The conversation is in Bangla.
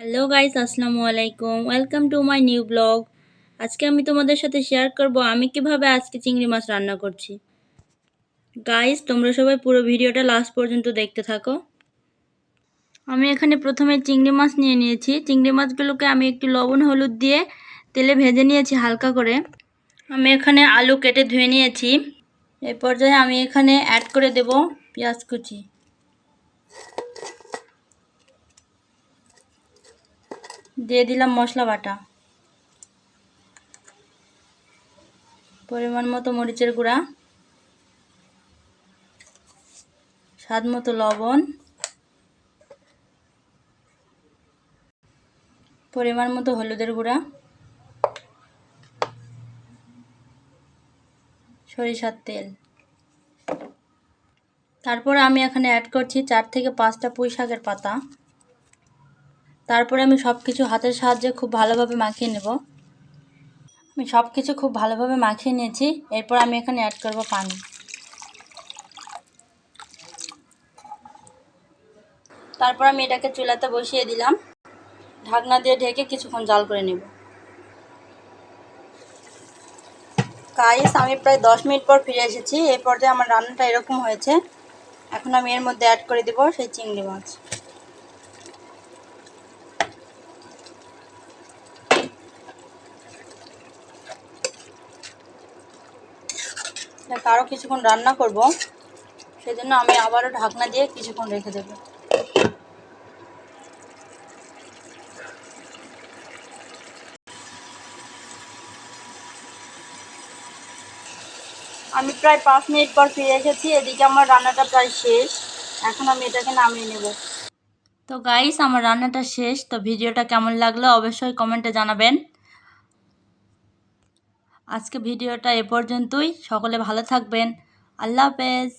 হ্যালো গাইস, আসসালামু আলাইকুম। Welcome to my new blog আজকে আমি তোমাদের সাথে শেয়ার করব আমি কীভাবে আজকে চিংড়ি মাছ রান্না করছি। গাইস তোমরা সবাই পুরো ভিডিওটা লাস্ট পর্যন্ত দেখতে থাকো। আমি এখানে প্রথমে চিংড়ি মাছ নিয়ে নিয়েছি। চিংড়ি মাছগুলোকে আমি একটু লবণ, হলুদ দিয়ে তেলে ভেজে নিয়েছি হালকা করে। আমি এখানে আলু কেটে ধুয়ে নিয়েছি। এই পর্যায়ে আমি এখানে অ্যাড করে দেব পেঁয়াজ কুচি। দিয়ে দিলাম মশলা বাটা। পরিমাণ মতো মরিচের গুঁড়া। স্বাদ মতো লবণ। পরিমাণ মতো হলুদের গুঁড়া। সরিষার তেল। তারপর আমি এখানে অ্যাড করছি চার থেকে পাঁচটা পুঁই শাকের পাতা। তারপরে আমি সব কিছু হাতের সাহায্যে খুব ভালোভাবে মাখিয়ে নেব। আমি সব কিছু খুব ভালোভাবে মাখিয়ে নিয়েছি। এরপর আমি এখানে অ্যাড করব পানি। তারপর আমি এটাকে চুলাতে বসিয়ে দিলাম। ঢাকনা দিয়ে ঢেকে কিছুক্ষণ জাল করে নেব। কাইস আমি প্রায় দশ মিনিট পর ফিরে এসেছি। এই পর্যায়ে আমার রান্নাটা এরকম হয়েছে। এখন আমি এর মধ্যে অ্যাড করে দেব সেই চিংড়ি মাছ। আরও কিছুক্ষণ রান্না করব। সেজন্য আমি আবারও ঢাকনা দিয়ে কিছুক্ষণ রেখে দেব। আমি প্রায় পাঁচ মিনিট পর ফিরে এসেছি, এদিকে আমার রান্নাটা প্রায় শেষ। এখন আমি এটাকে নামিয়ে নেব। তো গাইস আমার রান্নাটা শেষ। তো ভিডিওটা কেমন লাগল অবশ্যই কমেন্টে জানাবেন। আজকে ভিডিওটা এ পর্যন্তই। সকলে ভালো থাকবেন। আল্লাহ হাফেজ।